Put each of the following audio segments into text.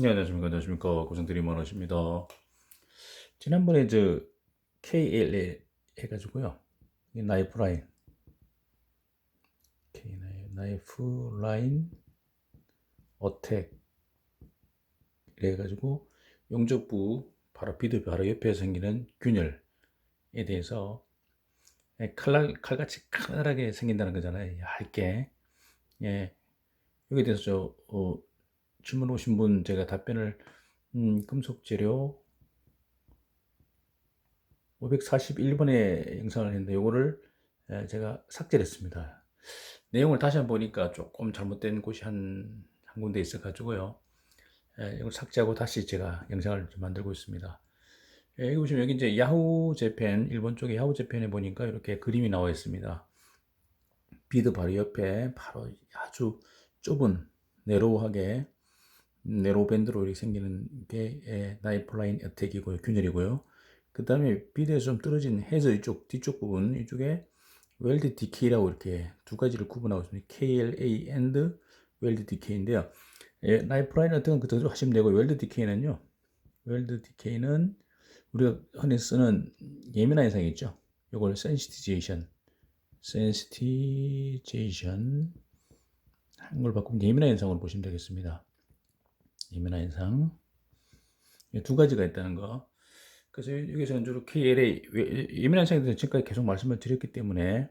네, 안녕하십니까. 안녕하십니까. 고생드림 원하십니다. 지난번에 저 KLA 해가지고요. 이 나이프 라인. K 나이프 라인 어택. 이래가지고 용접부 바로 비드 바로 옆에 생기는 균열에 대해서 칼날, 칼같이 카늘하게 생긴다는 거잖아요. 얇게. 예. 여기에 대해서 저, 어, 질문 오신 분 제가 답변을 음, 금속 재료 541번에 영상을 했는데 요거를 에, 제가 삭제를 했습니다. 내용을 다시 한번 보니까 조금 잘못된 곳이 한, 한 군데 있어 가지고요. 이걸 삭제하고 다시 제가 영상을 좀 만들고 있습니다. 예, 여기 보시면 여기 이제 야후 재팬 일본 쪽에 야후 재팬에 보니까 이렇게 그림이 나와 있습니다. 비드 바로 옆에 바로 아주 좁은 네로우하게 네로 밴드로 이렇게 생기는 게 예, 나이프 라인 어택이고요. 균열이고요. 그 다음에 비드에서 좀 떨어진 헤저 이쪽 뒤쪽 부분 이쪽에 웰드 디케이라고 이렇게 두 가지를 구분하고 있습니다. KLA and 웰드 디케이인데요. 예, 나이프 라인 어택은 그대로 하시면 되고 웰드 디케이는요. 웰드 디케이는 우리가 흔히 쓰는 예민한 현상이 있죠. 이걸 센시티제이션 센시티제이션 한글 바꾸면 예민한 현상으로 보시면 되겠습니다. 예민한 현상. 두 가지가 있다는 거. 그래서 여기서는 주로 KLA, 예민한 현상에 대해서 지금까지 계속 말씀을 드렸기 때문에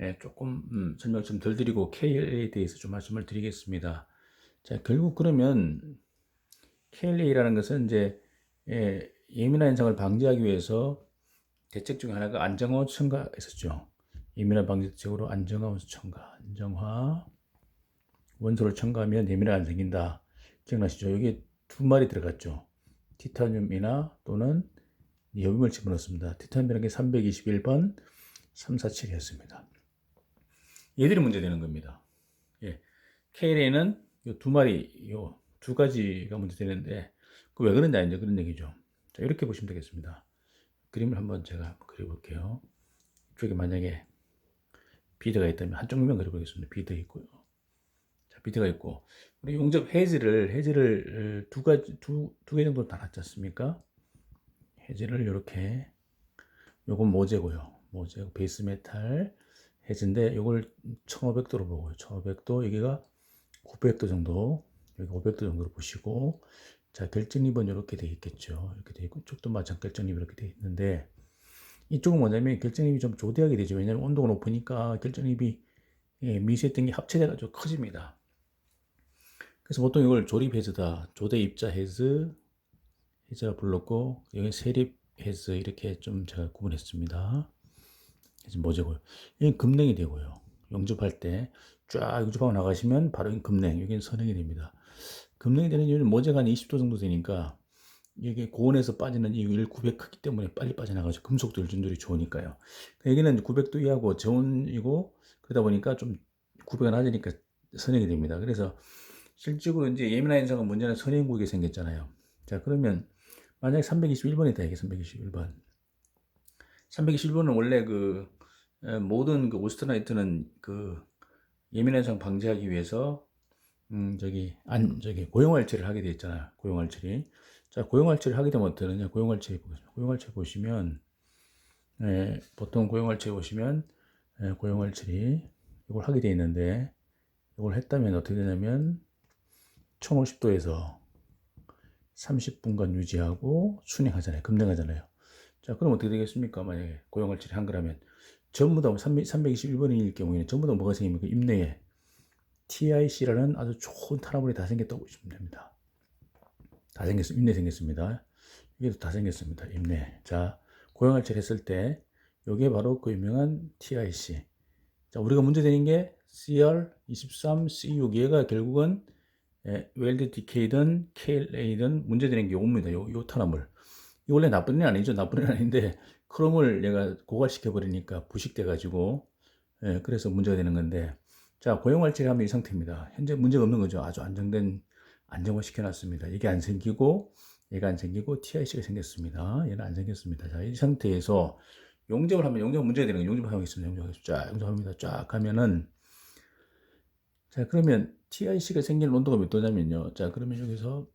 예, 조금 음, 설명 좀 덜 드리고 KLA에 대해서 좀 말씀을 드리겠습니다. 자, 결국 그러면 KLA라는 것은 이제 예, 예민한 현상을 방지하기 위해서 대책 중에 하나가 안정화 첨가했었죠. 예민한 방지 대책으로 안정화 원소 첨가, 안정화 원소를 첨가하면 예민한 안 생긴다. 기억나시죠? 여기 두 마리 들어갔죠. 티타늄이나 또는 여빔을 집어넣습니다. 티타늄이라는 게 321번, 347이었습니다. 얘들이 문제되는 겁니다. 예. KLA는 두 마리, 요 두 가지가 문제되는데, 그 왜 그런지 아니죠? 그런 얘기죠. 자, 이렇게 보시면 되겠습니다. 그림을 한번 제가 그려볼게요. 이쪽에 만약에 비드가 있다면 한쪽면 그려보겠습니다. 비드 있고요. 비트가 있고 우리 용접 해지를 해지를 두 가지 두 두 개 정도 달았지 않습니까? 해지를 이렇게 요건 모재고요. 모재 베이스 메탈 해지인데 요걸 1500도로 보고요. 1500도 여기가 900도 정도 여기 500도 정도로 보시고 자 결정립은 이렇게 되어 있겠죠. 이렇게 되어 있고 이쪽도 마찬가지 결정립 이렇게 되어 있는데 이쪽은 뭐냐면 결정립이 좀 조대하게 되죠. 왜냐하면 온도가 높으니까 결정립이 예, 게 합체돼가지고 커집니다. 그래서 보통 이걸 조립 헤즈다, 조대 입자 헤즈, 헤즈라 불렀고 여기 세립 헤즈 이렇게 좀 제가 구분했습니다. 그래서 뭐죠고요? 이건 금냉이 되고요. 용접할 때 쫙 용접하고 나가시면 바로 금냉, 여기는 선행이 됩니다. 금냉이 되는 이유는 모재가 한 20도 정도 되니까 이게 고온에서 빠지는 이 1900 크기 때문에 빨리 빠져나가죠. 금속도 일준율이 좋으니까요. 여기는 900도 이하고 저온이고 그러다 보니까 좀 900가 낮으니까 선행이 됩니다. 그래서 실질적으로 이제 예민한 현상은 문제는 선행국이 생겼잖아요. 자, 그러면 만약에 321번이다. 이게 321번. 321번은 원래 그 모든 그 오스트나이트는 그 예민한 현상 방지하기 위해서 음 저기 안 저기 고용활체를 하게 돼 있잖아요. 고용활체리. 자, 고용활체를 하게 되면 어떻게 되냐? 고용활체 보겠습니다. 고용활체 보시면 예, 보통 고용활체 보시면 예, 고용활체리 이걸 하게 돼 있는데 이걸 했다면 어떻게 되냐면 1050도에서 30분간 유지하고 순행하잖아요. 급냉하잖아요. 자, 그럼 어떻게 되겠습니까? 만약에 고용활질이 한 거라면 전부 다 321번일 경우에는 전부 다 뭐가 생깁니까? 입내에 TIC라는 아주 좋은 탄화물이 다 생겼다고 보시면 됩니다. 다 생겼습니다. 입내 생겼습니다. 이게 다 생겼습니다. 입내. 자, 고용활질 했을 때 이게 바로 그 유명한 TIC. 자, 우리가 문제되는 게 CR23C6 얘가 결국은 예, 웰드 디케이든 KLA든 문제되는 게 요겁니다. 요, 요 탄화물. 이 원래 나쁜 일 아니죠. 나쁜 일 아닌데 크롬을 얘가 고갈시켜 버리니까 부식돼 가지고 예, 그래서 문제가 되는 건데 자 고용활 처리하면 이 상태입니다. 현재 문제가 없는 거죠. 아주 안정된 안정화 시켜놨습니다. 이게 안 생기고 얘가 안 생기고 TIC가 생겼습니다. 얘는 안 생겼습니다. 자 이 상태에서 용접을 하면 용접 문제가 되는 거예요. 용접을 하겠습니다. 용접하겠습니다. 쫙 용접합니다. 쫙 하면은 자 그러면 TIC가 생기는 온도가 몇 도냐면요. 자, 그러면 여기서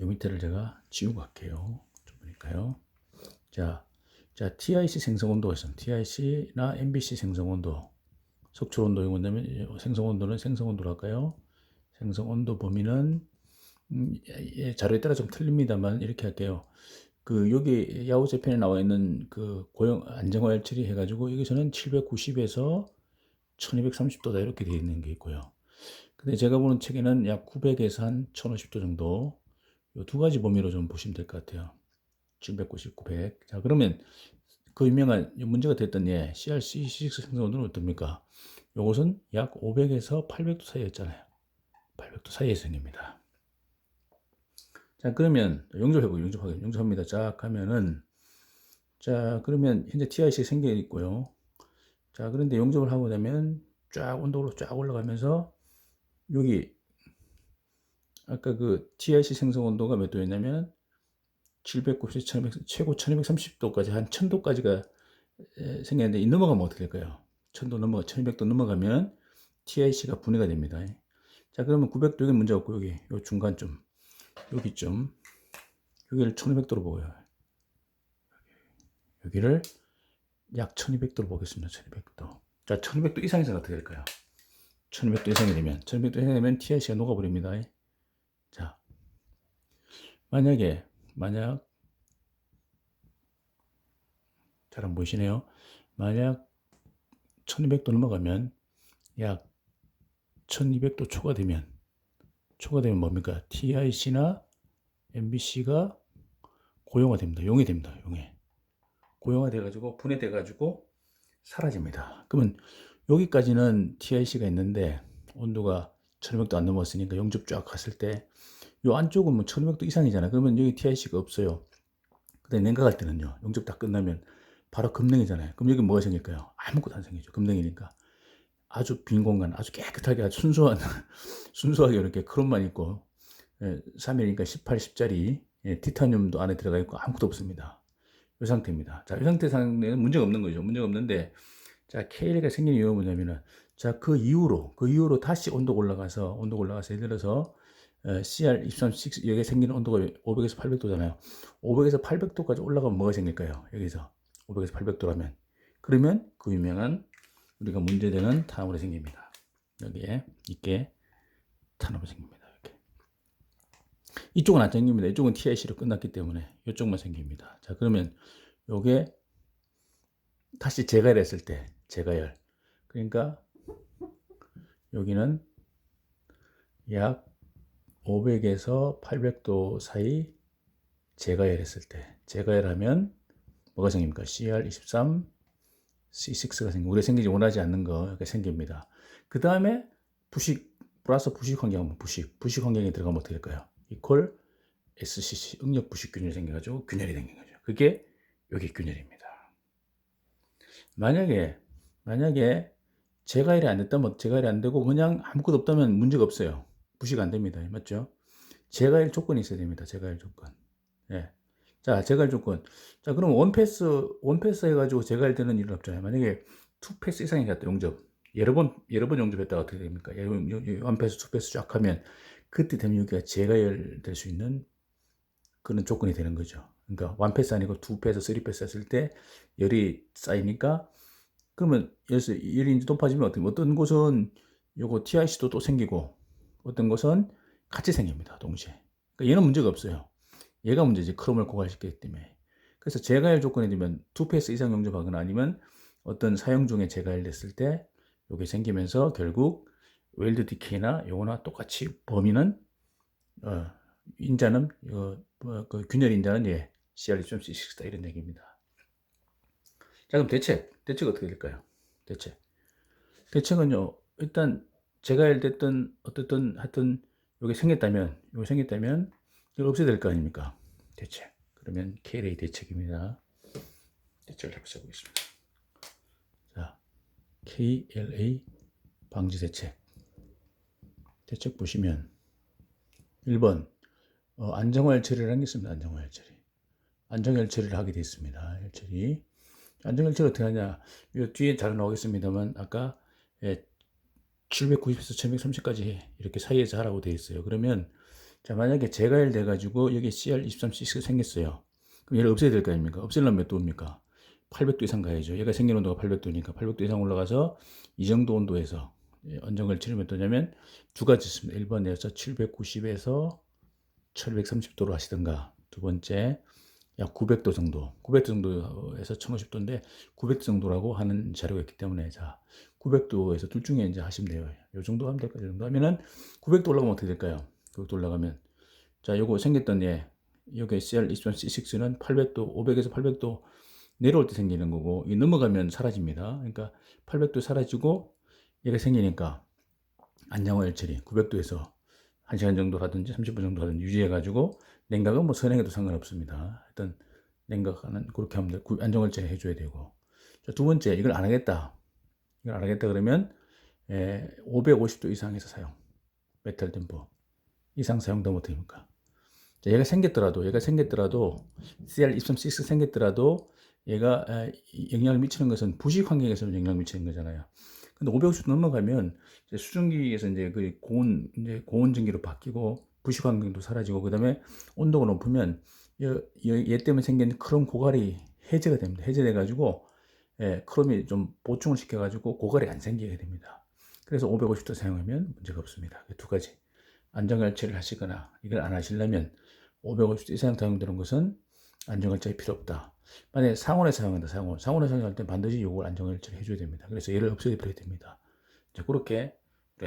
요 밑에를 제가 지우고 갈게요. 좀 보니까요. 자, 자, TIC 생성 온도가 있습니다. TIC나 MBC 생성 온도, 속출 온도 이거 뭐냐면 생성 온도는 생성 온도로 할까요? 생성 온도 범위는 음, 예, 자료에 따라 좀 틀립니다만 이렇게 할게요. 그 여기 야후 재편에 나와 있는 그 고용 안정화 열처리 해가지고 여기서는 790에서 1230도다 이렇게 되어 있는 게 있고요. 근데 제가 보는 책에는 약 900에서 한 1050도 정도 이두 가지 범위로 좀 보시면 될 것 같아요. 790, 900. 자 그러면 그 유명한 이 문제가 됐던 예, CRC6 생성온도는 어떻습니까? 요것은 약 500에서 800도 사이였잖아요. 800도 사이에 생깁니다. 자 그러면 용접해보고 용접하게 용접합니다. 쫙 하면은 자 그러면 현재 TIC 생겨 있고요. 자 그런데 용접을 하고 나면 쫙 온도로 쫙 올라가면서 여기 아까 그 TIC 생성 온도가 몇 도였냐면 790, 1200, 최고 1230도까지 한 1000도까지가 생겼는데 이 넘어가면 어떻게 될까요? 1000도 넘어가 1200도 넘어가면 TIC가 분해가 됩니다. 자 그러면 900도 여기 문제 없고 여기 요 중간쯤 여기쯤 여기를 1200도로 보고요. 여기를 약 1200도로 보겠습니다. 1200도. 자 1200도 이상에서는 어떻게 될까요? 1200도 이상이 되면 1200도 이상이 되면 TIC가 녹아버립니다. 자 만약에 만약 잘 안 보이시네요. 만약 1200도 넘어가면 약 1200도 초과되면 초과되면 뭡니까? TIC나 MBC가 고용화 됩니다. 용해 됩니다. 용해. 고용화 돼가지고 분해돼가지고 사라집니다. 그러면 여기까지는 TIC가 있는데 온도가 1200도 안 넘었으니까 용접 쫙 갔을 때 이 안쪽은 뭐 1200도 이상이잖아요. 그러면 여기 TIC가 없어요. 근데 냉각할 때는요. 용접 다 끝나면 바로 금냉이잖아요. 그럼 여기 뭐가 생길까요? 아무것도 안 생기죠. 금냉이니까. 아주 빈 공간, 아주 깨끗하게 아주 순수한 순수하게 이렇게 크롬만 있고 예, 3일이니까 18, 10짜리 예, 티타늄도 안에 들어가 있고 아무것도 없습니다. 이 상태입니다. 자, 이 상태 상태는 문제가 없는 거죠. 문제가 없는데 자, KL가 생긴 이유가 뭐냐면은 자, 그 이후로 그 이후로 다시 온도가 올라가서 온도가 올라가서 예를 들어서 어, CR 236 여기 생기는 온도가 500에서 800도잖아요. 500에서 800도까지 올라가면 뭐가 생길까요? 여기서 500에서 800도라면 그러면 그 유명한 우리가 문제되는 탄화물이 생깁니다. 여기에 있게 탄화물이 생깁니다. 이렇게. 이쪽은 안 생깁니다. 이쪽은 TIC로 끝났기 때문에 이쪽만 생깁니다. 자 그러면 요게 다시 재가열했을 때 재가열 그러니까 여기는 약 500에서 800도 사이 재가열했을 때 재가열하면 뭐가 생깁니까? CR23 C6가 생기고 우리가 생기지 원하지 않는 거 이렇게 생깁니다. 그 다음에 부식 플러스 부식 환경 부식 부식 환경에 들어가면 어떻게 될까요? 이퀄 SCC 응력 부식 균열이 생겨가지고 균열이 생긴 거죠. 그게 여기 균열입니다. 만약에 만약에 재가열이 안 됐다면 재가열이 안 되고 그냥 아무것도 없다면 문제가 없어요. 부식 안 됩니다. 맞죠? 재가열 조건이 있어야 됩니다. 재가열 조건. 예. 자, 재가열 조건. 자, 그럼 원패스, 원패스 해가지고 재가열 되는 일은 없잖아요. 만약에 투패스 이상이 갔다, 용접. 여러 번, 여러 번 용접했다가 어떻게 됩니까? 원패스, 투패스 쫙 하면 그때 되면 여기가 재가열 될수 있는 그런 조건이 되는 거죠. 그러니까 원패스 아니고 투패스, 쓰리패스 했을 때 열이 쌓이니까 그러면 열이 이제 높아지면 어떤, 어떤 곳은 요거 TIC도 또 생기고 어떤 곳은 같이 생깁니다. 동시에. 그러니까 얘는 문제가 없어요. 얘가 문제지. 크롬을 고갈시켰기 때문에. 그래서 재가열 조건이 되면 두 패스 이상 용접하거나 아니면 어떤 사용 중에 재가열됐을 때 요게 생기면서 결국 웰드 디케이나 요거나 똑같이 범위는 어, 인자는 어, 뭐, 그 균열 인자는 예, CR2.6다 이런 얘기입니다. 자 그럼 대책 대책 어떻게 될까요? 대책 대책은요 일단 재가열 됐든 어떻든 하여튼 요게 생겼다면 요게 생겼다면 이걸 없애야 될 거 아닙니까? 대책. 그러면 KLA 대책입니다. 대책을 해보자 보겠습니다. 자, KLA 방지 대책. 대책 보시면 1번 어, 안정화 열처리라는 게 있습니다. 안정화 열처리. 안정 열처리를 하게 됐습니다. 열처리. 안정 열처리 어떻게 하냐? 이 뒤에 잘 나오겠습니다만 아까 예, 790에서 1130까지 이렇게 사이에서 하라고 되어 있어요. 그러면 자, 만약에 재가일 돼가지고 여기 CR23CX 생겼어요. 그럼 얘를 없애야 될 거 아닙니까? 없애려면 몇 도입니까? 800도 이상 가야죠. 얘가 생긴 온도가 800도니까 800도 이상 올라가서 이 정도 온도에서 예, 언정을 치르면 몇 도냐면 두 가지 있습니다. 1번에서 790에서 1230도로 하시든가 두 번째 약 900도 정도 900도 정도에서 1050도인데 900도 정도라고 하는 자료가 있기 때문에 자 900도에서 둘 중에 이제 하시면 돼요. 요 정도 하면 될까요? 이 정도 하면은 900도 올라가면 어떻게 될까요? 900도 올라가면 자 요거 생겼던 예 여기 CR23C6는 800도 500에서 800도 내려올 때 생기는 거고 이 넘어가면 사라집니다. 그러니까 800도 사라지고 얘가 생기니까 안정화 처리 900도에서 1시간 정도 하든지 30분 정도 하든지 유지해 가지고 냉각은 뭐 선행해도 상관없습니다. 일단 냉각하는 그렇게 하면 처리 해줘야 되고 자, 두 번째 이걸 안 하겠다. 이걸 안 하겠다 그러면 에, 550도 이상에서 사용 메탈 댐퍼 이상 사용도 못합니까? 자, 얘가 생겼더라도 얘가 생겼더라도 CR23CX 생겼더라도 얘가 에, 이 영향을 미치는 것은 부식 환경에서 영향을 미치는 거잖아요. 근데 550도 넘어가면 이제 수증기에서 이제 그 고온 이제 고온 전기로 바뀌고 부식 환경도 사라지고 그다음에 온도가 높으면 얘, 얘 때문에 생긴 크롬 고갈이 해제가 됩니다. 해제돼 가지고 예, 크롬이 좀 보충을 시켜 가지고 고갈이 안 생기게 됩니다. 그래서 550도 사용하면 문제가 없습니다. 두 가지 안전갈취를 하시거나 이걸 안 하시려면 550도 이상 사용되는 것은 안전갈취가 필요 없다. 만약에 상온에 사용한다, 상온. 상온에 사용할 때 반드시 이걸 안전갈취를 해줘야 됩니다. 그래서 얘를 없애버려야 됩니다. 자, 그렇게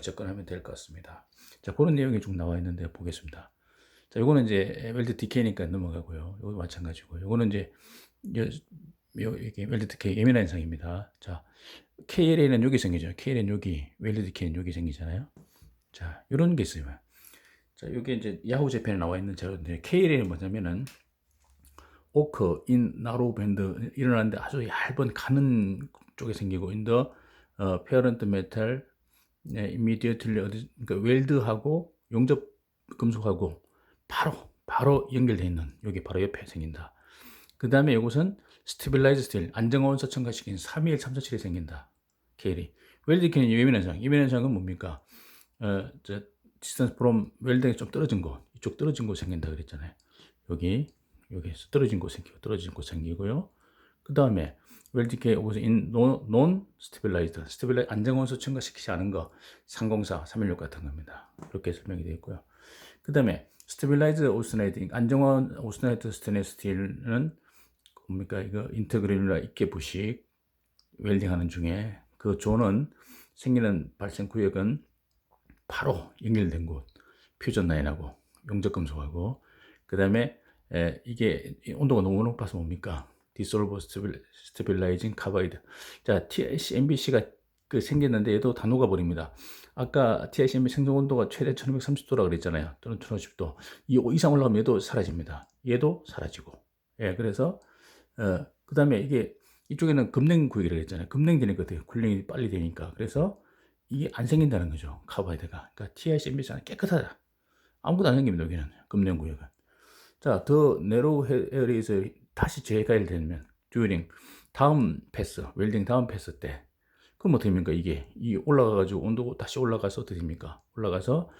접근하면 될 것 같습니다. 자, 그런 내용이 좀 나와 있는데 보겠습니다. 자, 요거는 이제 웰드 디케이니까 넘어가고요. 요거 마찬가지고. 요거는 이제 요, 요, 이게 웰드 디케이 예민한 현상입니다. 자, KLA는 여기 생기죠. KLA는 여기, 웰드 디케이는 여기 생기잖아요. 자, 요런 게 있어요. 자, 여기 이제 야후 재팬에 나와 있는 자료인데 KLA는 뭐냐면은 오크, 인, 나로 밴드 일어나는데 아주 얇은 가는 쪽에 생기고 인더 어, 페어런트 메탈 네, 이미디어틀리 어디 그러니까 웰드하고 용접 금속하고 바로 바로 연결되어 있는 여기 바로 옆에 생긴다. 그 다음에 이것은 스테빌라이즈 스틸 안정원 서천가시킨 321 347이 생긴다. 케일이 웰드키는 예민 현상. 예민 현상은 뭡니까? 어, 저 디스턴스 프롬 웰드에 좀 떨어진 곳 이쪽 떨어진 곳 생긴다 그랬잖아요. 여기 여기에서 떨어진 곳 생기고 떨어진 곳 생기고요. 그 다음에 웰디케 오브스 인 논 스테빌라이즈 스테빌라이 안정원소 첨가시키지 않은 거 304, 316 같은 겁니다. 이렇게 설명이 되어 있고요. 그 다음에 스테빌라이즈 오스나이드 안정원 오스나이드 스테인리스 스틸은 뭡니까 이거 인터그레놀라 입계 부식 웰딩하는 중에 그 존은 생기는 발생 구역은 바로 연결된 곳 퓨전 라인하고 용접 금속하고 그 다음에 이게 온도가 너무 높아서 뭡니까 디솔버 스테빌라이징 카바이드. 자, TIC-MBC가 그 생겼는데 얘도 다 녹아버립니다. 아까 TIC-MB 생성 온도가 최대 1230도라 그랬잖아요. 또는 1050도. 이 이상 올라가면 얘도 사라집니다. 얘도 사라지고. 예, 그래서 어, 그 다음에 이게 이쪽에는 급냉 구역이라고 했잖아요. 급냉되니까 되게 굴냉이 빨리 되니까. 그래서 이게 안 생긴다는 거죠. 카바이드가. 그러니까 TIC-MBC는 깨끗하다. 아무것도 안 생깁니다. 여기는 급냉 구역은. 자, 더 네로우 헤어리에서 다시 재가일 되면 듀링 다음 패스 웰딩 다음 패스 때 그럼 어떻게 됩니까? 이게 이 올라가가지고 온도 다시 올라가서 어떻게 됩니까? 올라가서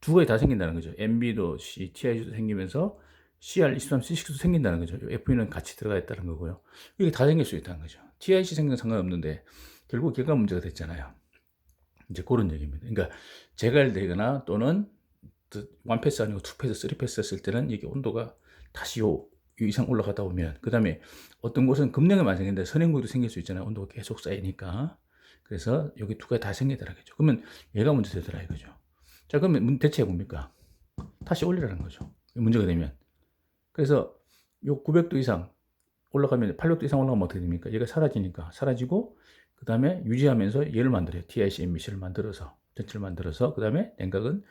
두 가지 다 생긴다는 거죠. MB도 C, TI도 생기면서 CR23, C6도 생긴다는 거죠. FE는 같이 들어가 있다는 거고요. 이게 다 생길 수 있다는 거죠. TIC 생긴 상관없는데 결국 걔가 문제가 됐잖아요. 이제 그런 얘기입니다. 그러니까 재가일되거나 또는 원패스 아니고 투패스, 쓰리패스 했을 때는 이게 온도가 다시 요 이상 올라가다 보면 그 다음에 어떤 곳은 급냉이 많이 생긴데 선행구도 생길 수 있잖아요. 온도가 계속 쌓이니까. 그래서 여기 두 가지 다 생기더라고요. 그러면 얘가 문제 되더라 이거죠. 자 그러면 대체가 뭡니까? 다시 올리라는 거죠. 문제가 되면. 그래서 요 900도 이상 올라가면 800도 이상 올라가면 어떻게 됩니까? 얘가 사라지니까 사라지고 그 다음에 유지하면서 얘를 만들어요. TIC MBC를 만들어서 전체를 만들어서 그 다음에 냉각은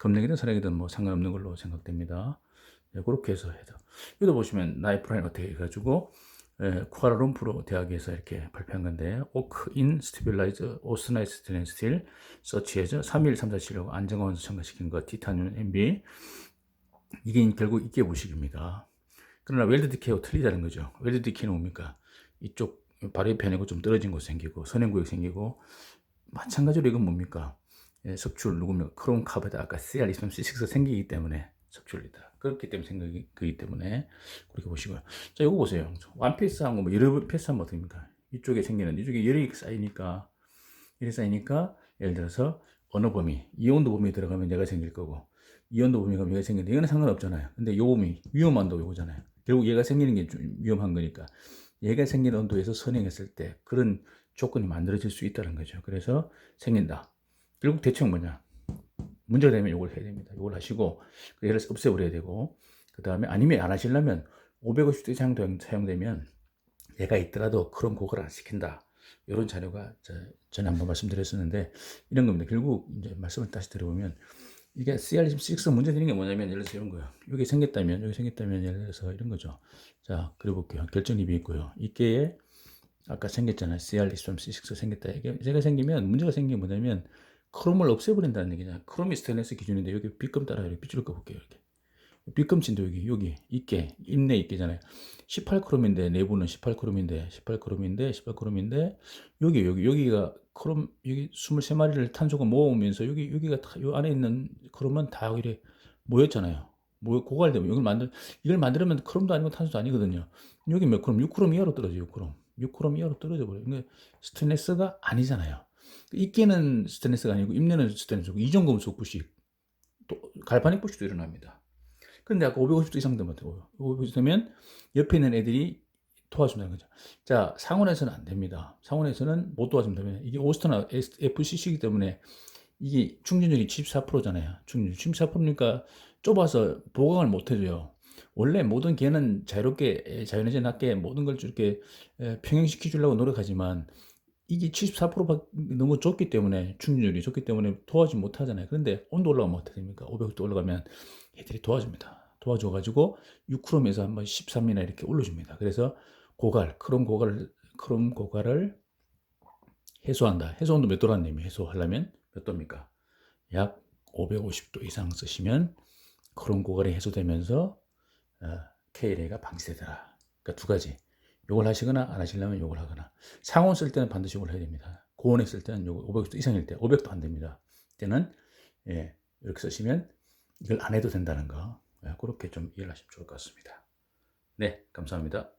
급냉이든 선행이든 뭐 상관없는 걸로 생각됩니다. 네, 그렇게 해서 해서 여기도 보시면 나이프라인 어떻게 해가지고 예, 쿠알라룸푸르 대학에서 이렇게 발표한 건데 오크 인 스티빌라이즈 오스나이스 스테인 스틸 서치에서 31347로 안정원 첨가시킨 거 티타늄 MB 이게 결국 이게 무식입니다. 그러나 웰드 디케어 틀리다는 거죠. 웰드 디케는 뭡니까? 이쪽 옆에 아니고 좀 떨어진 곳 생기고 선행구역 생기고 마찬가지로 이건 뭡니까? 예, 석출 누구면 크롬 카보다 아까 CR23C6 생기기 때문에 섭취율이다. 그렇기 때문에 생각이 그기 때문에 그렇게 보시고요. 자, 이거 보세요. 원피스한 거 뭐 여러 패스 하면 어떻습니까? 이쪽에 생기는 이쪽에 열이 쌓이니까 열이 쌓이니까 예를 들어서 어느 범위 이 온도 범위에 들어가면 얘가 생길 거고 이 온도 범위가 얘가 생기는데 이거는 상관없잖아요. 근데 요 범위 위험한 도 요거잖아요. 결국 얘가 생기는 게 좀 위험한 거니까 얘가 생기는 온도에서 선행했을 때 그런 조건이 만들어질 수 있다는 거죠. 그래서 생긴다. 결국 대책 뭐냐? 문제가 되면 이걸 해야 됩니다. 이걸 하시고 얘를 없애버려야 되고 그 다음에 아니면 안 하시려면 550도 이상 사용되면 얘가 있더라도 그런 고걸 안 시킨다. 이런 자료가 저, 전에 한번 말씀드렸었는데 이런 겁니다. 결국 이제 말씀을 다시 드려보면 이게 CR6 문제 되는 게 뭐냐면 예를 들어서 이런 거예요. 여기 생겼다면 여기 생겼다면 예를 들어서 이런 거죠. 자 그려볼게요. 결정립이 있고요. 이게에 아까 생겼잖아요. CR6 생겼다. 이게 제가 생기면 문제가 생긴 게 뭐냐면 크롬을 없애버린다는 얘기잖아요. 크롬이 스테인레스 기준인데 여기 B금 따라 이렇게 빗줄 거 볼게요. 이렇게. B금진도 여기 여기 있게 있네 있게잖아요. 18크롬인데 내부는 18크롬인데 18크롬인데 18크롬인데 여기 여기 여기가 크롬 여기 23마리를 탄소가 모으면서 여기 여기가 다, 요 안에 있는 크롬은 다 이래 모였잖아요. 모 고갈되면 이걸 만들 이걸 만들면 크롬도 아니고 탄소도 아니거든요. 여기 몇 크롬? 6크롬 이하로 떨어져요. 6크롬. 6크롬 이하로 떨어져 버려요. 그러니까 스테인레스가 아니잖아요. 입계는 스테인레스가 아니고 입내는 스테인레스고 이중금속 부식 또 갈바닉 부식도 일어납니다. 근데 아까 550도 이상 되면 어요 550도 되면 옆에 있는 애들이 도와준다는 거죠. 자, 상온에서는 안 됩니다. 상온에서는 못 도와주면 이게 오스터나 FCC이기 때문에 이게 충전율이 74%잖아요. 충전율 74%니까 좁아서 보강을 못 해줘요. 원래 모든 개는 자유롭게 자연에서 낮게 모든 걸 이렇게 평행시켜 주려고 노력하지만 이게 74% 너무 좁기 때문에 충전율이 좁기 때문에 도와주지 못하잖아요. 그런데 온도 올라가면 어떻게 됩니까? 500도 올라가면 얘들이 도와줍니다. 도와줘가지고 6크롬에서 한번 13이나 이렇게 올려줍니다. 그래서 고갈, 크롬 고갈, 크롬 고갈을 해소한다. 해소 온도 몇 의미? 해소하려면 몇 도입니까? 약 550도 이상 쓰시면 크롬 고갈이 해소되면서 어, KLA가 방지되더라. 그러니까 두 가지. 요걸 하시거나 안 하시려면 요걸 하거나. 상온 쓸 때는 반드시 요걸 해야 됩니다. 고온에 쓸 때는 요거 500도 이상일 때, 500도 안 됩니다. 때는 예, 이렇게 쓰시면 이걸 안 해도 된다는 거. 예, 그렇게 좀 이해를 하시면 좋을 것 같습니다. 네, 감사합니다.